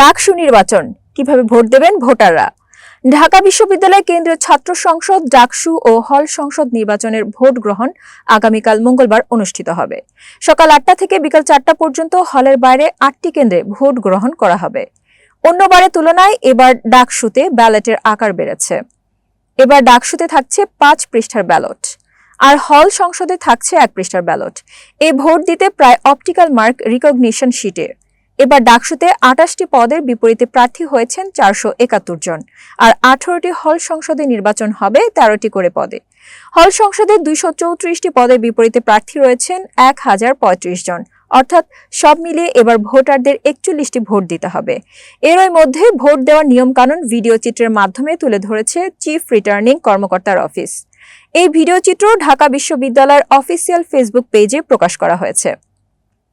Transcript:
ডাকসু নির্বাচন। কীভাবে ভোট দেবেন ভোটাররা? ঢাকা বিশ্ববিদ্যালয় কেন্দ্রীয় ছাত্র সংসদ, ডাকসু ও হল সংসদ নির্বাচনের ভোট গ্রহণ আগামীকাল মঙ্গলবার অনুষ্ঠিত হবে। সকাল আটটা থেকে বিকাল চারটা পর্যন্ত হলের বাইরে আটটি কেন্দ্রে ভোট গ্রহণ করা হবে। অন্যবারের তুলনায় এবার ডাকসুতে ব্যালটের আকার বেড়েছে। এবার ডাকসুতে থাকছে পাঁচ পৃষ্ঠার ব্যালট। আর হল সংসদে থাকছে এক পৃষ্ঠার ব্যালট। এই ভোট দিতে প্রায় অপটিক্যাল মার্ক রিকগনিশন শিটে। এবার ডাকসুতে আটাশটি পদের বিপরীতে প্রার্থী হয়েছেন চারশো একাত্তর জন। আর আঠারোটি হল সংসদে নির্বাচন হবে তেরোটি করে পদে। হল সংসদে দুইশো চৌত্রিশটি পদের বিপরীতে প্রার্থী রয়েছেন এক হাজার পঁয়ত্রিশ জন। অর্থাৎ সব মিলিয়ে এবার ভোটারদের একচল্লিশটি ভোট দিতে হবে। এরই মধ্যে ভোট দেওয়ার নিয়মকানুন ভিডিও চিত্রের মাধ্যমে তুলে ধরেছে চিফ রিটার্নিং কর্মকর্তার অফিস। এই ভিডিও চিত্র ঢাকা বিশ্ববিদ্যালয়ের অফিসিয়াল ফেসবুক পেজে প্রকাশ করা হয়েছে।